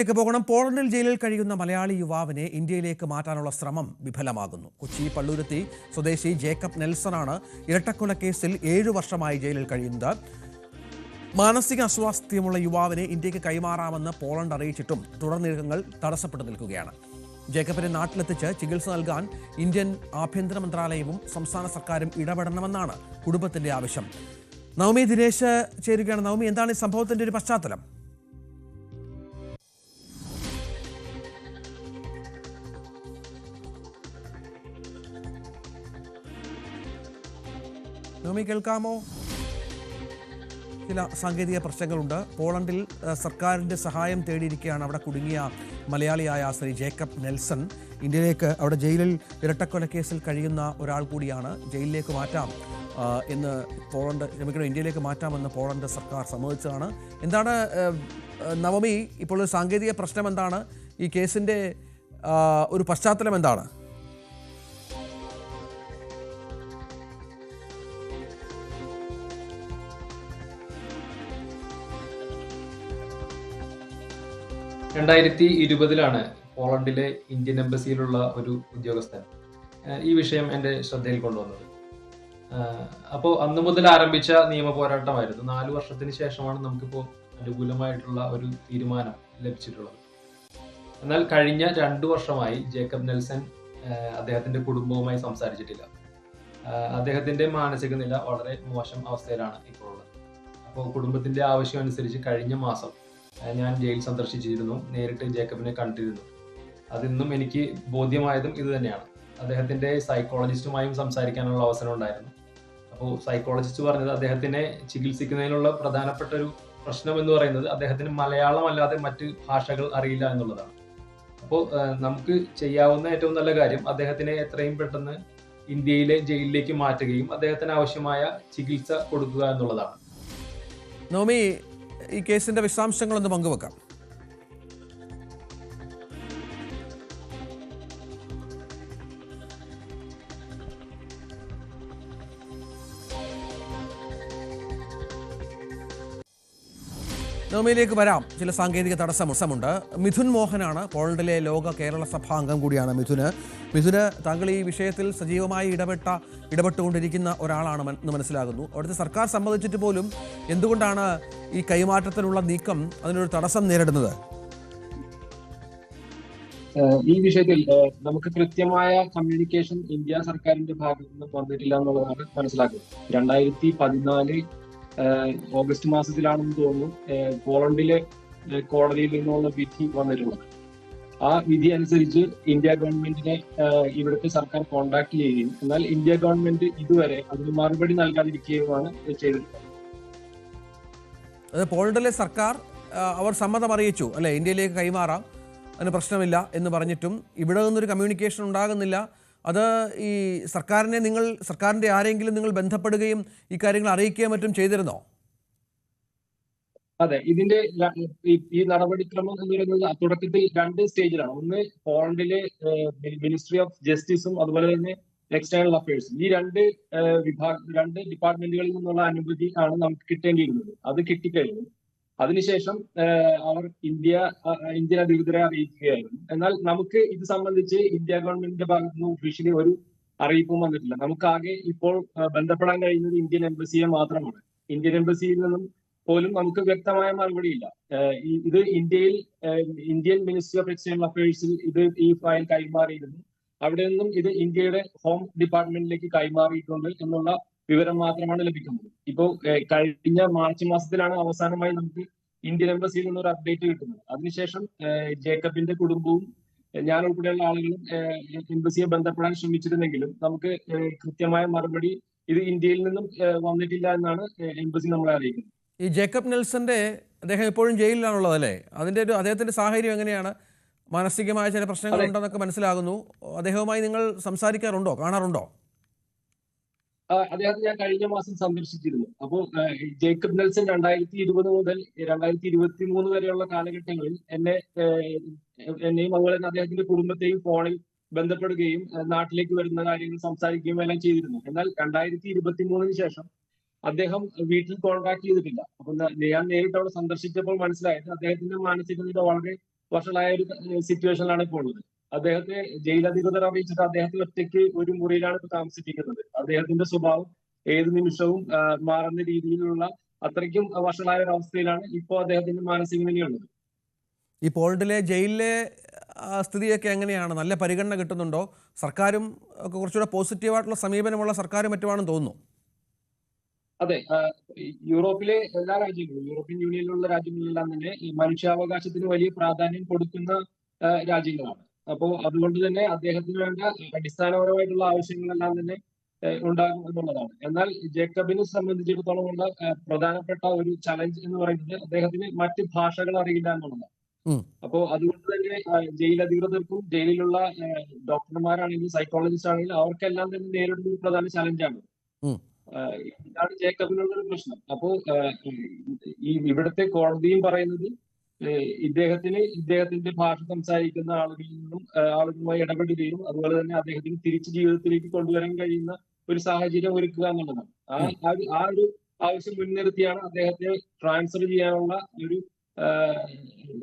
ലേക്ക് പോകണം. പോളണ്ടിൽ ജയിലിൽ കഴിയുന്ന മലയാളി യുവാവിനെ ഇന്ത്യയിലേക്ക് മാറ്റാനുള്ള ശ്രമം വിഫലമാകുന്നു. കൊച്ചി പള്ളുരുത്തി സ്വദേശി ജേക്കബ് നെൽസണാണ് ഇരട്ടക്കൊല കേസിൽ ഏഴു വർഷമായി ജയിലിൽ കഴിയുന്നത്. മാനസിക അസ്വാസ്ഥ്യമുള്ള യുവാവിനെ ഇന്ത്യയ്ക്ക് കൈമാറാമെന്ന് പോളണ്ട് അറിയിച്ചിട്ടും തുടർ നീക്കങ്ങൾ തടസ്സപ്പെട്ടു നിൽക്കുകയാണ്. ജേക്കബിനെ നാട്ടിലെത്തിച്ച് ചികിത്സ നൽകാൻ ഇന്ത്യൻ ആഭ്യന്തര മന്ത്രാലയവും സംസ്ഥാന സർക്കാരും ഇടപെടണമെന്നാണ് കുടുംബത്തിന്റെ ആവശ്യം. നവമി ദിനേശ് ചേരുകയാണ്. നവമി എന്താണ് ഈ സംഭവത്തിന്റെ ഒരു പശ്ചാത്തലം? നവമി കേൾക്കാമോ? ചില സാങ്കേതിക പ്രശ്നങ്ങളുണ്ട്. പോളണ്ടിൽ സർക്കാരിന്റെ സഹായം തേടിയിരിക്കുകയാണ് അവിടെ കുടുങ്ങിയ മലയാളിയായ ശ്രീ ജേക്കബ് നെൽസൺ. ഇന്ത്യയിലേക്ക് അവിടെ ജയിലിൽ ഇരട്ടക്കൊല കേസിൽ കഴിയുന്ന ഒരാൾ കൂടിയാണ്. ജയിലിലേക്ക് മാറ്റാം എന്ന് പോളണ്ട് ക്ഷമിക്കണം ഇന്ത്യയിലേക്ക് മാറ്റാമെന്ന് പോളണ്ട് സർക്കാർ സമ്മതിച്ചതാണ്. എന്താണ് നവമി ഇപ്പോൾ സാങ്കേതിക പ്രശ്നം എന്താണ് ഈ കേസിന്റെ ഒരു പശ്ചാത്തലം എന്താണ് രണ്ടായിരത്തി ഇരുപതിലാണ് പോളണ്ടിലെ ഇന്ത്യൻ എംബസിയിലുള്ള ഒരു ഉദ്യോഗസ്ഥൻ ഈ വിഷയം എന്റെ ശ്രദ്ധയിൽ കൊണ്ടുവന്നത്. അപ്പോൾ അന്ന് മുതൽ ആരംഭിച്ച നിയമ പോരാട്ടമായിരുന്നു. നാല് വർഷത്തിന് ശേഷമാണ് നമുക്കിപ്പോൾ അനുകൂലമായിട്ടുള്ള ഒരു തീരുമാനം ലഭിച്ചിട്ടുള്ളത്. എന്നാൽ കഴിഞ്ഞ രണ്ടു വർഷമായി ജേക്കബ് നെൽസൺ അദ്ദേഹത്തിന്റെ കുടുംബവുമായി സംസാരിച്ചിട്ടില്ല. അദ്ദേഹത്തിന്റെ മാനസിക നില വളരെ മോശം അവസ്ഥയിലാണ് ഇപ്പോൾ ഉള്ളത് അപ്പോൾ കുടുംബത്തിന്റെ ആവശ്യം അനുസരിച്ച് കഴിഞ്ഞ മാസം ഞാൻ ജയിൽ സന്ദർശിച്ചിരുന്നു. നേരിട്ട് ജേക്കബിനെ കണ്ടിരുന്നു. അതിന്നും എനിക്ക് ബോധ്യമായതും ഇത് തന്നെയാണ്. അദ്ദേഹത്തിന്റെ സൈക്കോളജിസ്റ്റുമായും സംസാരിക്കാനുള്ള അവസരം ഉണ്ടായിരുന്നു. അപ്പോൾ സൈക്കോളജിസ്റ്റ് പറഞ്ഞത് അദ്ദേഹത്തിനെ ചികിത്സിക്കുന്നതിനുള്ള പ്രധാനപ്പെട്ട ഒരു പ്രശ്നം എന്ന് പറയുന്നത് അദ്ദേഹത്തിന് മലയാളം അല്ലാതെ മറ്റ് ഭാഷകൾ അറിയില്ല എന്നുള്ളതാണ്. അപ്പോൾ നമുക്ക് ചെയ്യാവുന്ന ഏറ്റവും നല്ല കാര്യം അദ്ദേഹത്തിനെ എത്രയും പെട്ടെന്ന് ഇന്ത്യയിലെ ജയിലിലേക്ക് മാറ്റുകയും അദ്ദേഹത്തിന് ആവശ്യമായ ചികിത്സ കൊടുക്കുക എന്നുള്ളതാണ്. നവമി ഈ കേസിന്റെ വിശദാംശങ്ങളൊന്ന് പങ്കുവെക്കാം. നവമിയിലേക്ക് വരാം. ചില സാങ്കേതിക തടസ്സമുണ്ട് മിഥുൻ മോഹനാണ് പോളണ്ടിലെ ലോക കേരള സഭാ അംഗം കൂടിയാണ് മിഥുന്. മിഥുന് താങ്കൾ ഈ വിഷയത്തിൽ സജീവമായി ഇടപെട്ട ഇടപെട്ടുകൊണ്ടിരിക്കുന്ന ഒരാളാണ് എന്ന് മനസ്സിലാകുന്നു. അവിടുത്തെ സർക്കാർ സമ്മതിച്ചിട്ട് പോലും എന്തുകൊണ്ടാണ് ഈ കൈമാറ്റത്തിനുള്ള നീക്കം അതിനൊരു തടസ്സം നേരിടുന്നത്? ഈ വിഷയത്തിൽ നമുക്ക് കൃത്യമായ കമ്മ്യൂണിക്കേഷൻ ഇന്ത്യ സർക്കാരിന്റെ ഭാഗത്തു നിന്ന് വന്നിട്ടില്ല എന്നുള്ളതാണ് മനസ്സിലാക്കുന്നത്. രണ്ടായിരത്തി പതിനാല് ഓഗസ്റ്റ് മാസത്തിലാണെന്ന് തോന്നുന്നു. പോളണ്ടിലെ കോടതിയിൽ നിന്നുള്ള വിധി വന്നിട്ടുള്ളത് ആ വിധി അനുസരിച്ച് ഇന്ത്യ ഗവൺമെന്റിനെ ഇവിടുത്തെ സർക്കാർ കോണ്ടാക്ട് ചെയ്യുകയും എന്നാൽ ഇന്ത്യ ഗവൺമെന്റ് ഇതുവരെ അതിന് മറുപടി നൽകാതിരിക്കുകയുമാണ് ചെയ്തിട്ടുള്ളത്. പോളണ്ടിലെ സർക്കാർ അവർ സമ്മതം അറിയിച്ചു. അല്ലെ ഇന്ത്യയിലേക്ക് കൈമാറാം. അതിന് പ്രശ്നമില്ല എന്ന് പറഞ്ഞിട്ടും ഇവിടെ നിന്നൊരു കമ്മ്യൂണിക്കേഷൻ ഉണ്ടാകുന്നില്ല. അത് ഈ സർക്കാരിനെ നിങ്ങൾ സർക്കാരിന്റെ ആരെങ്കിലും നിങ്ങൾ ബന്ധപ്പെടുകയും ഈ കാര്യങ്ങൾ അറിയിക്കുകയും മറ്റും ചെയ്തിരുന്നോ? അതെ ഇതിന്റെ ഈ- നടപടിക്രമം എന്ന് പറയുന്നത് തുടക്കത്തിൽ രണ്ട് സ്റ്റേജിലാണ്. ഒന്ന് പോളണ്ടിലെ മിനിസ്ട്രി ഓഫ് ജസ്റ്റിസും അതുപോലെ തന്നെ എക്സ്റ്റേണൽ അഫയേഴ്സും. ഈ രണ്ട് വിഭാഗ രണ്ട് ഡിപ്പാർട്ട്മെന്റുകളിൽ നിന്നുള്ള അനുമതി ആണ് നമുക്ക് കിട്ടേണ്ടിയിരുന്നത്. അത് കിട്ടിക്കഴിഞ്ഞു. അതിനുശേഷം അവർ ഇന്ത്യ ഇന്ത്യൻ അധികൃതരെ അറിയിക്കുകയായിരുന്നു. എന്നാൽ നമുക്ക് ഇത് സംബന്ധിച്ച് ഇന്ത്യ ഗവൺമെന്റിന്റെ ഭാഗത്തു നിന്ന് ഒഫീഷ്യലി ഒരു അറിയിപ്പും വന്നിട്ടില്ല. നമുക്ക് ആകെ ഇപ്പോൾ ബന്ധപ്പെടാൻ കഴിയുന്നത് ഇന്ത്യൻ എംബസിയെ മാത്രമാണ്. ഇന്ത്യൻ എംബസിയിൽ നിന്നും പോലും നമുക്ക് വ്യക്തമായ മറുപടി ഇല്ല ഇത് ഇന്ത്യയിൽ ഇന്ത്യൻ മിനിസ്ട്രി ഓഫ് എക്സ്റ്റേണൽ അഫയേഴ്സിൽ ഇത് ഈ ഫയൽ കൈമാറിയിരുന്നു. അവിടെ നിന്നും ഇത് ഇന്ത്യയുടെ ഹോം ഡിപ്പാർട്ട്മെന്റിലേക്ക് കൈമാറിയിട്ടുണ്ട് എന്നുള്ള വിവരം മാത്രമാണ് ലഭിക്കുന്നത്. ഇപ്പോ കഴിഞ്ഞ മാർച്ച് മാസത്തിലാണ് അവസാനമായി നമുക്ക് ഇന്ത്യൻ എംബസിയിൽ നിന്ന് ഒരു അപ്ഡേറ്റ് കിട്ടുന്നത്. അതിനുശേഷം ശേഷം ജേക്കബിന്റെ കുടുംബവും ഞാൻ ഉൾപ്പെടെയുള്ള ആളുകളും എംബസിയെ ബന്ധപ്പെടാൻ ശ്രമിച്ചിരുന്നെങ്കിലും നമുക്ക് കൃത്യമായ മറുപടി ഇത് ഇന്ത്യയിൽ നിന്നും വന്നിട്ടില്ല എന്നാണ് എംബസി നമ്മളെ അറിയിക്കുന്നത്. ഈ ജേക്കബ് നെൽസന്റെ അദ്ദേഹം എപ്പോഴും ജയിലിലാണുള്ളത് അല്ലേ? അതിന്റെ ഒരു അദ്ദേഹത്തിന്റെ സാഹചര്യം എങ്ങനെയാണ്? മാനസികമായ ചില പ്രശ്നങ്ങൾ ഉണ്ടെന്നൊക്കെ മനസ്സിലാകുന്നു. അദ്ദേഹവുമായി നിങ്ങൾ സംസാരിക്കാറുണ്ടോ? കാണാറുണ്ടോ? അദ്ദേഹത്തെ ഞാൻ കഴിഞ്ഞ മാസം സന്ദർശിച്ചിരുന്നു. അപ്പോൾ ജേക്കബ് നെൽസൺ രണ്ടായിരത്തി ഇരുപത് മുതൽ രണ്ടായിരത്തി ഇരുപത്തി മൂന്ന് വരെയുള്ള കാലഘട്ടങ്ങളിൽ എന്നെ എന്നെയും അതുപോലെ തന്നെ അദ്ദേഹത്തിന്റെ കുടുംബത്തെയും ഫോണിൽ ബന്ധപ്പെടുകയും നാട്ടിലേക്ക് വരുന്ന കാര്യങ്ങൾ സംസാരിക്കുകയും എല്ലാം ചെയ്തിരുന്നു. എന്നാൽ രണ്ടായിരത്തി ഇരുപത്തി മൂന്നിന് ശേഷം അദ്ദേഹം വീട്ടിൽ കോൺടാക്ട് ചെയ്തിട്ടില്ല. അപ്പൊ ഞാൻ നേരിട്ട് അവിടെ സന്ദർശിച്ചപ്പോൾ മനസ്സിലായത് അദ്ദേഹത്തിന്റെ മാനസിക നില വളരെ വഷളായ ഒരു സിറ്റുവേഷനിലാണ് ഇപ്പോൾ ഉള്ളത്. അദ്ദേഹത്തെ ജയിൽ അധികൃതർ അറിയിച്ചിട്ട് അദ്ദേഹത്തെ ഒറ്റയ്ക്ക് ഒരു മുറിയിലാണ് ഇപ്പൊ താമസിപ്പിക്കുന്നത്. അദ്ദേഹത്തിന്റെ സ്വഭാവം ഏത് നിമിഷവും മാറുന്ന രീതിയിലുള്ള അത്രയ്ക്കും വഷളായ ഒരു അവസ്ഥയിലാണ് ഇപ്പോൾ അദ്ദേഹത്തിന്റെ മാനസിക നിലയുള്ളത്. ഈ പോളണ്ടിലെ ജയിലിലെ സ്ഥിതിയൊക്കെ എങ്ങനെയാണ്? നല്ല പരിഗണന കിട്ടുന്നുണ്ടോ? സർക്കാരും ഒക്കെ കുറച്ചുകൂടെ പോസിറ്റീവായിട്ടുള്ള സമീപനമുള്ള സർക്കാരും മറ്റുമാണെന്ന് തോന്നുന്നു. അതെ യൂറോപ്പിലെ എല്ലാ രാജ്യങ്ങളും യൂറോപ്യൻ യൂണിയനിലുള്ള രാജ്യങ്ങളിലെല്ലാം തന്നെ ഈ മനുഷ്യാവകാശത്തിന് വലിയ പ്രാധാന്യം കൊടുക്കുന്ന രാജ്യങ്ങളാണ്. അപ്പോ അതുകൊണ്ട് തന്നെ അദ്ദേഹത്തിന് വേണ്ട അടിസ്ഥാനപരമായിട്ടുള്ള ആവശ്യങ്ങളെല്ലാം തന്നെ ഉണ്ടാകും എന്നുള്ളതാണ്. എന്നാൽ ജേക്കബിനെ സംബന്ധിച്ചിടത്തോളം ഉള്ള പ്രധാനപ്പെട്ട ഒരു ചലഞ്ച് എന്ന് പറയുന്നത് അദ്ദേഹത്തിന് മറ്റ് ഭാഷകൾ അറിയില്ല എന്നുള്ളതാണ്. അപ്പോ അതുകൊണ്ട് തന്നെ ജയിൽ അധികൃതർക്കും ജയിലിലുള്ള ഡോക്ടർമാരാണെങ്കിലും സൈക്കോളജിസ്റ്റ് ആണെങ്കിലും അവർക്കെല്ലാം തന്നെ നേരിടുന്ന ഒരു പ്രധാന ചലഞ്ചാണ്. ഇതാണ് ജേക്കബിനുള്ള ഒരു പ്രശ്നം. അപ്പോ ഈ ഇവിടുത്തെ കോടതിയും പറയുന്നത് ഇദ്ദേഹത്തിന് ഇദ്ദേഹത്തിന്റെ ഭാഷ സംസാരിക്കുന്ന ആളുകളിൽ നിന്നും ആളുകളുമായി ഇടപെടുകയും അതുപോലെ തന്നെ അദ്ദേഹത്തിന് തിരിച്ച് ജീവിതത്തിലേക്ക് കൊണ്ടുവരാൻ കഴിയുന്ന ഒരു സാഹചര്യം ഒരുക്കുക എന്നുള്ളതാണ്. ആ ആ ഒരു- ആവശ്യം മുൻനിർത്തിയാണ് അദ്ദേഹത്തെ ട്രാൻസ്ഫർ ചെയ്യാനുള്ള ഒരു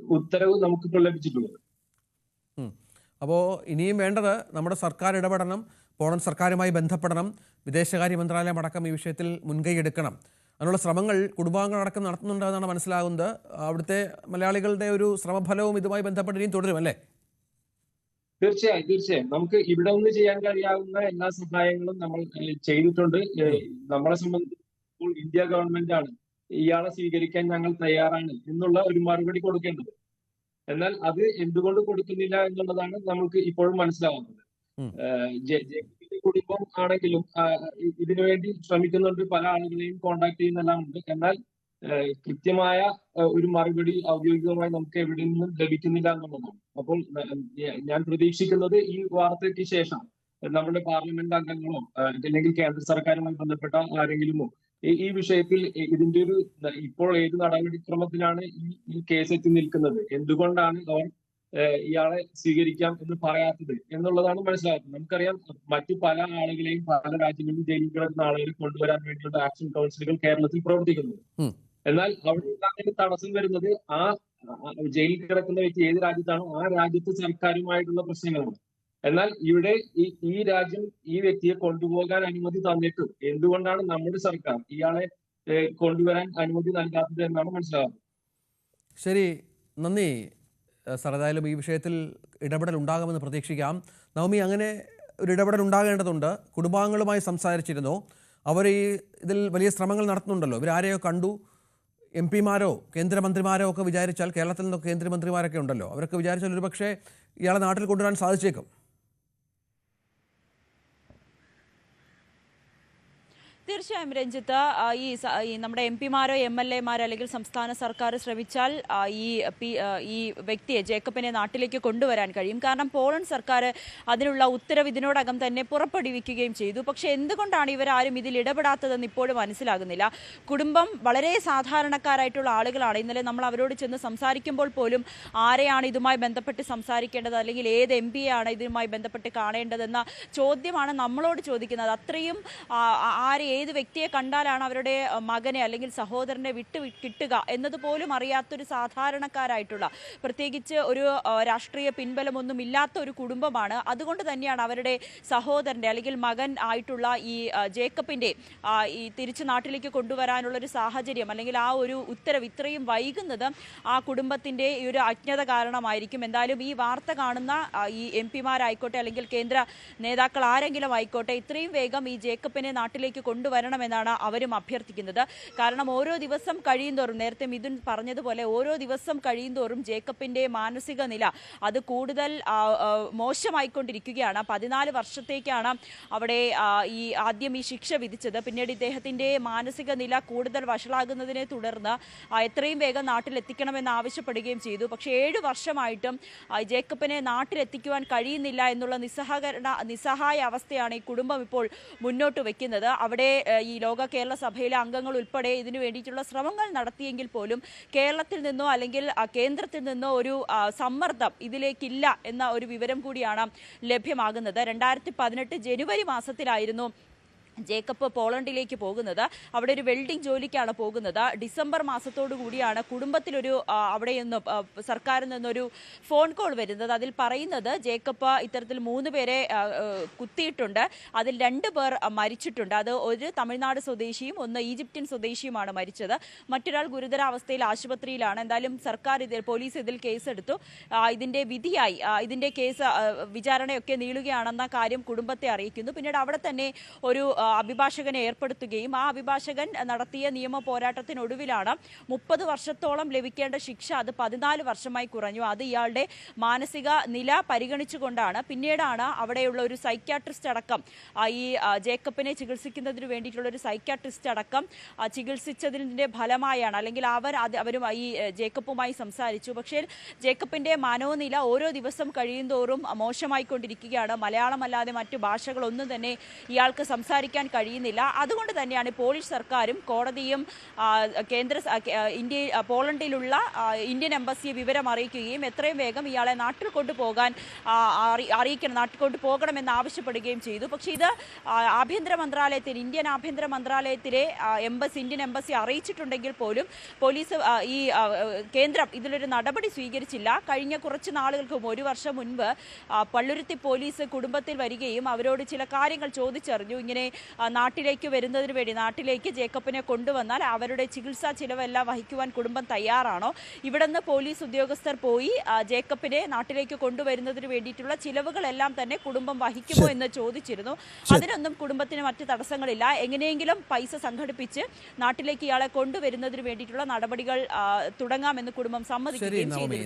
ഉത്തരവ് നമുക്കിപ്പോൾ ലഭിച്ചിട്ടുള്ളത്. അപ്പോൾ ഇനിയും വേണ്ടത് നമ്മുടെ സർക്കാർ ഇടപെടണം പോളണ്ട് സർക്കാരുമായി ബന്ധപ്പെടണം വിദേശകാര്യ മന്ത്രാലയം അടക്കം ഈ വിഷയത്തിൽ മുൻകൈ എടുക്കണം. അതിനുള്ള ശ്രമങ്ങൾ കുടുംബാംഗങ്ങളടക്കം അടക്കം എന്നാണ് മനസ്സിലാകുന്നത്. അവിടുത്തെ മലയാളികളുടെ ഒരു ശ്രമഫലവും ഇതുമായി ബന്ധപ്പെട്ട് ഇനിയും തുടരും അല്ലേ? തീർച്ചയായും തീർച്ചയായും. നമുക്ക് ഇവിടെ നിന്ന് ചെയ്യാൻ കഴിയാവുന്ന എല്ലാ സഹായങ്ങളും നമ്മൾ ചെയ്തിട്ടുണ്ട്. നമ്മളെ സംബന്ധിച്ച് ഇന്ത്യ ഗവൺമെന്റ് ആണ് ഇയാളെ സ്വീകരിക്കാൻ ഞങ്ങൾ തയ്യാറാണ് എന്നുള്ള ഒരു മറുപടി കൊടുക്കേണ്ടത്. എന്നാൽ അത് എന്തുകൊണ്ട് കൊടുക്കുന്നില്ല എന്നുള്ളതാണ് നമുക്ക് ഇപ്പോഴും മനസ്സിലാവുന്നത്. കുടുംബം ആണെങ്കിലും ഇതിനു വേണ്ടി ഇതിനുവേണ്ടി ശ്രമിക്കുന്നുണ്ട് പല ആളുകളെയും കോണ്ടാക്ട് ചെയ്യുന്നെല്ലാം ഉണ്ട്. എന്നാൽ കൃത്യമായ ഒരു മറുപടി ഔദ്യോഗികമായി നമുക്ക് എവിടെ നിന്നും ലഭിക്കുന്നില്ല എന്നുള്ളതാണ്. അപ്പോൾ ഞാൻ പ്രതീക്ഷിക്കുന്നത് ഈ വാർത്തയ്ക്ക് ശേഷം നമ്മുടെ പാർലമെന്റ് അംഗങ്ങളോ അല്ലെങ്കിൽ കേന്ദ്ര സർക്കാരുമായി ബന്ധപ്പെട്ട ആരെങ്കിലുമോ ഈ വിഷയത്തിൽ ഇതിന്റെ ഒരു ഇപ്പോൾ ഏത് നടപടിക്രമത്തിലാണ് ഈ കേസ് എത്തി നിൽക്കുന്നത്? എന്തുകൊണ്ടാണ് അവർ ഇയാളെ സ്വീകരിക്കാം എന്ന് പറയാത്തത് എന്നുള്ളതാണ് മനസ്സിലാക്കുന്നത്. നമുക്കറിയാം മറ്റു പല ആളുകളെയും പല രാജ്യങ്ങളിലും ജയിലിൽ കിടക്കുന്ന ആളുകളെ കൊണ്ടുവരാൻ വേണ്ടിയുള്ള ആക്ഷൻ കൗൺസിലുകൾ കേരളത്തിൽ പ്രവർത്തിക്കുന്നു. എന്നാൽ അവിടെ ഉണ്ടാകുന്ന തടസ്സം വരുന്നത് ആ ജയിലിൽ കിടക്കുന്ന വ്യക്തി ഏത് രാജ്യത്താണോ ആ രാജ്യത്തെ സർക്കാരുമായിട്ടുള്ള പ്രശ്നങ്ങളാണ്. എന്നാൽ ഇവിടെ ഈ ഈ രാജ്യം ഈ വ്യക്തിയെ കൊണ്ടുപോകാൻ അനുമതി തന്നിട്ടും എന്തുകൊണ്ടാണ് നമ്മുടെ സർക്കാർ ഇയാളെ കൊണ്ടുവരാൻ അനുമതി നൽകാത്തത് എന്നാണ് മനസ്സിലാകുന്നത് ശരി നന്ദി. സാർ ഈ വിഷയത്തിൽ ഇടപെടൽ ഉണ്ടാകുമെന്ന് പ്രതീക്ഷിക്കാം. നവമി അങ്ങനെ ഒരു ഇടപെടൽ ഉണ്ടാകേണ്ടതുണ്ട്. കുടുംബാംഗങ്ങളുമായി സംസാരിച്ചിരുന്നു. അവർ ഈ ഇതിൽ വലിയ ശ്രമങ്ങൾ നടത്തുന്നുണ്ടല്ലോ. ഇവരാരെയോ കണ്ടു? എം പിമാരോ കേന്ദ്രമന്ത്രിമാരോ ഒക്കെ വിചാരിച്ചാൽ കേരളത്തിൽ നിന്നൊക്കെ കേന്ദ്രമന്ത്രിമാരൊക്കെ ഉണ്ടല്ലോ. അവരൊക്കെ വിചാരിച്ചാൽ ഒരുപക്ഷേ ഇയാളെ നാട്ടിൽ കൊണ്ടുവരാൻ സാധിച്ചേക്കും. തീർച്ചയായും രഞ്ജിത്ത് ഈ നമ്മുടെ എം പിമാരോ എം എൽ എമാരോ അല്ലെങ്കിൽ സംസ്ഥാന സർക്കാർ ശ്രമിച്ചാൽ ഈ പി ഈ വ്യക്തിയെ ജേക്കബിനെ നാട്ടിലേക്ക് കൊണ്ടുവരാൻ കഴിയും. കാരണം പോളണ്ട് സർക്കാർ അതിനുള്ള ഉത്തരവ് ഇതിനോടകം തന്നെ പുറപ്പെടുവിക്കുകയും ചെയ്തു. പക്ഷേ എന്തുകൊണ്ടാണ് ഇവരാരും ഇതിൽ ഇടപെടാത്തതെന്ന് ഇപ്പോഴും മനസ്സിലാകുന്നില്ല. കുടുംബം വളരെ സാധാരണക്കാരായിട്ടുള്ള ആളുകളാണ്. ഇന്നലെ നമ്മൾ അവരോട് ചെന്ന് സംസാരിക്കുമ്പോൾ പോലും ആരെയാണ് ഇതുമായി ബന്ധപ്പെട്ട് സംസാരിക്കേണ്ടത്? അല്ലെങ്കിൽ ഏത് എം പിയാണ് ഇതുമായി ബന്ധപ്പെട്ട് കാണേണ്ടതെന്ന ചോദ്യമാണ് നമ്മളോട് ചോദിക്കുന്നത്. അത്രയും ആരെ ഏത് വ്യക്തിയെ കണ്ടാലാണ് അവരുടെ മകനെ അല്ലെങ്കിൽ സഹോദരനെ വിട്ട് കിട്ടുക എന്നതുപോലും അറിയാത്തൊരു സാധാരണക്കാരായിട്ടുള്ള പ്രത്യേകിച്ച് ഒരു രാഷ്ട്രീയ പിൻബലമൊന്നും ഇല്ലാത്ത ഒരു കുടുംബമാണ്. അതുകൊണ്ട് തന്നെയാണ് അവരുടെ സഹോദരന്റെ അല്ലെങ്കിൽ മകൻ ആയിട്ടുള്ള ഈ ജേക്കബിന്റെ ഈ തിരിച്ചു നാട്ടിലേക്ക് കൊണ്ടുവരാനുള്ള ഒരു സാഹചര്യം അല്ലെങ്കിൽ ആ ഒരു ഉത്തരവ് ഇത്രയും വൈകുന്നത് ആ കുടുംബത്തിന്റെ ഈ ഒരു അജ്ഞത കാരണമായിരിക്കും. എന്തായാലും ഈ വാർത്ത കാണുന്ന ഈ എം പിമാരായിക്കോട്ടെ അല്ലെങ്കിൽ കേന്ദ്ര നേതാക്കൾ ആരെങ്കിലും ആയിക്കോട്ടെ ഇത്രയും വേഗം ഈ ജേക്കബിനെ നാട്ടിലേക്ക് കൊണ്ടുവരണമെന്നാണ് അവരും അഭ്യർത്ഥിക്കുന്നത്. കാരണം ഓരോ ദിവസം കഴിയുന്തോറും നേരത്തെ മിഥുൻ പറഞ്ഞതുപോലെ ഓരോ ദിവസം കഴിയുന്തോറും ജേക്കബിന്റെ മാനസിക നില അത് കൂടുതൽ മോശമായിക്കൊണ്ടിരിക്കുകയാണ്. പതിനാല് വർഷത്തേക്കാണ് അവിടെ ഈ ആദ്യം ഈ ശിക്ഷ വിധിച്ചത്. പിന്നീട് ഇദ്ദേഹത്തിന്റെ മാനസിക നില കൂടുതൽ വഷളാകുന്നതിനെ തുടർന്ന് എത്രയും വേഗം നാട്ടിലെത്തിക്കണമെന്ന് ആവശ്യപ്പെടുകയും ചെയ്തു. പക്ഷേ ഏഴ് വർഷമായിട്ടും ജേക്കബിനെ നാട്ടിലെത്തിക്കുവാൻ കഴിയുന്നില്ല എന്നുള്ള നിസ്സഹകരണ നിസ്സഹായ അവസ്ഥയാണ് ഈ കുടുംബം ഇപ്പോൾ മുന്നോട്ട് വയ്ക്കുന്നത് അവിടെ ഈ ലോക കേരള സഭയിലെ അംഗങ്ങൾ ഉൾപ്പെടെ ഇതിനു വേണ്ടിയിട്ടുള്ള ശ്രമങ്ങൾ നടത്തിയെങ്കിൽ പോലും കേരളത്തിൽ നിന്നോ അല്ലെങ്കിൽ കേന്ദ്രത്തിൽ നിന്നോ ഒരു സമ്മർദ്ദം ഇതിലേക്കില്ല എന്ന ഒരു വിവരം കൂടിയാണ് ലഭ്യമാകുന്നത്. രണ്ടായിരത്തി പതിനെട്ട് ജനുവരി മാസത്തിലായിരുന്നു ജേക്കബ് പോളണ്ടിലേക്ക് പോകുന്നത്. അവിടെ ഒരു വെൽഡിംഗ് ജോലിക്കാണ് പോകുന്നത്. ഡിസംബർ മാസത്തോടു കൂടിയാണ് കുടുംബത്തിലൊരു അവിടെ നിന്ന് സർക്കാരിൽ നിന്നൊരു ഫോൺ കോൾ വരുന്നത്. അതിൽ പറയുന്നത് ജേക്കബ് ഇത്തരത്തിൽ മൂന്ന് പേരെ കുത്തിയിട്ടുണ്ട്. അതിൽ രണ്ട് പേർ മരിച്ചിട്ടുണ്ട്. അത് ഒരു തമിഴ്നാട് സ്വദേശിയും ഒന്ന് ഈജിപ്ഷ്യൻ സ്വദേശിയുമാണ് മരിച്ചത്. മറ്റൊരാൾ ഗുരുതരാവസ്ഥയിൽ ആശുപത്രിയിലാണ്. എന്തായാലും സർക്കാർ ഇതിൽ പോലീസ് ഇതിൽ കേസെടുത്തു. ഇതിന്റെ വിധിയായി ഇതിന്റെ കേസ് വിചാരണയൊക്കെ നീളുകയാണെന്ന കാര്യം കുടുംബത്തെ അറിയിക്കുന്നു. പിന്നീട് അവിടെ തന്നെ ഒരു അഭിഭാഷകനെ ഏർപ്പെടുത്തുകയും ആ അഭിഭാഷകൻ നടത്തിയ നിയമ പോരാട്ടത്തിനൊടുവിലാണ് മുപ്പത് വർഷത്തോളം ലഭിക്കേണ്ട ശിക്ഷ അത് പതിനാല് വർഷമായി കുറഞ്ഞു. അത് ഇയാളുടെ മാനസിക നില പരിഗണിച്ചുകൊണ്ടാണ്. പിന്നീടാണ് അവിടെയുള്ള ഒരു സൈക്യാട്രിസ്റ്റ് അടക്കം ഈ ജേക്കബിനെ ചികിത്സിക്കുന്നതിന് വേണ്ടിയിട്ടുള്ള ഒരു സൈക്യാട്രിസ്റ്റ് അടക്കം ചികിത്സിച്ചതിന്റെ ഫലമായാണ്. അല്ലെങ്കിൽ അവർ അത് അവരും ഈ ജേക്കപ്പുമായി സംസാരിച്ചു. പക്ഷേ ജേക്കപ്പിന്റെ മനോനില ഓരോ ദിവസം കഴിയുന്തോറും മോശമായിക്കൊണ്ടിരിക്കുകയാണ്. മലയാളമല്ലാതെ മറ്റു ഭാഷകളൊന്നും തന്നെ ഇയാൾക്ക് സംസാരിക്കാൻ കഴിയുന്നില്ല. അതുകൊണ്ട് തന്നെയാണ് പോളിഷ് സർക്കാരും കോടതിയും കേന്ദ്ര ഇന്ത്യ പോളണ്ടിലുള്ള ഇന്ത്യൻ എംബസിയെ വിവരം അറിയിക്കുകയും എത്രയും വേഗം ഇയാളെ നാട്ടിൽ കൊണ്ടുപോകാൻ അറിയിക്കണം നാട്ടിൽ കൊണ്ടുപോകണമെന്ന് ആവശ്യപ്പെടുകയും ചെയ്തു. പക്ഷേ ഇത് ആഭ്യന്തര മന്ത്രാലയത്തിൽ ഇന്ത്യൻ ആഭ്യന്തര മന്ത്രാലയത്തിലെ എംബസി ഇന്ത്യൻ എംബസി അറിയിച്ചിട്ടുണ്ടെങ്കിൽ പോലും പോലീസ് ഈ കേന്ദ്രം ഇതിലൊരു നടപടി സ്വീകരിച്ചില്ല. കഴിഞ്ഞ കുറച്ച് നാളുകൾക്കും ഒരു വർഷം മുൻപ് പള്ളുരുത്തി പോലീസ് കുടുംബത്തിൽ വരികയും അവരോട് ചില കാര്യങ്ങൾ ചോദിച്ചറിഞ്ഞു. ഇങ്ങനെ നാട്ടിലേക്ക് വരുന്നതിന് വേണ്ടി നാട്ടിലേക്ക് ജേക്കബിനെ കൊണ്ടുവന്നാൽ അവരുടെ ചികിത്സാ ചിലവെല്ലാം വഹിക്കുവാൻ കുടുംബം തയ്യാറാണോ? ഇവിടുന്ന് പോലീസ് ഉദ്യോഗസ്ഥർ പോയി ജേക്കബിനെ നാട്ടിലേക്ക് കൊണ്ടുവരുന്നതിന് വേണ്ടിയിട്ടുള്ള ചിലവുകളെല്ലാം തന്നെ കുടുംബം വഹിക്കുമോ എന്ന് ചോദിച്ചിരുന്നു. അതിനൊന്നും കുടുംബത്തിന് മറ്റ് തടസ്സങ്ങളില്ല. എങ്ങനെയെങ്കിലും പൈസ സംഘടിപ്പിച്ച് നാട്ടിലേക്ക് ഇയാളെ കൊണ്ടുവരുന്നതിന് വേണ്ടിയിട്ടുള്ള നടപടികൾ തുടങ്ങാമെന്ന് കുടുംബം സമ്മതിക്കുകയും നവമി.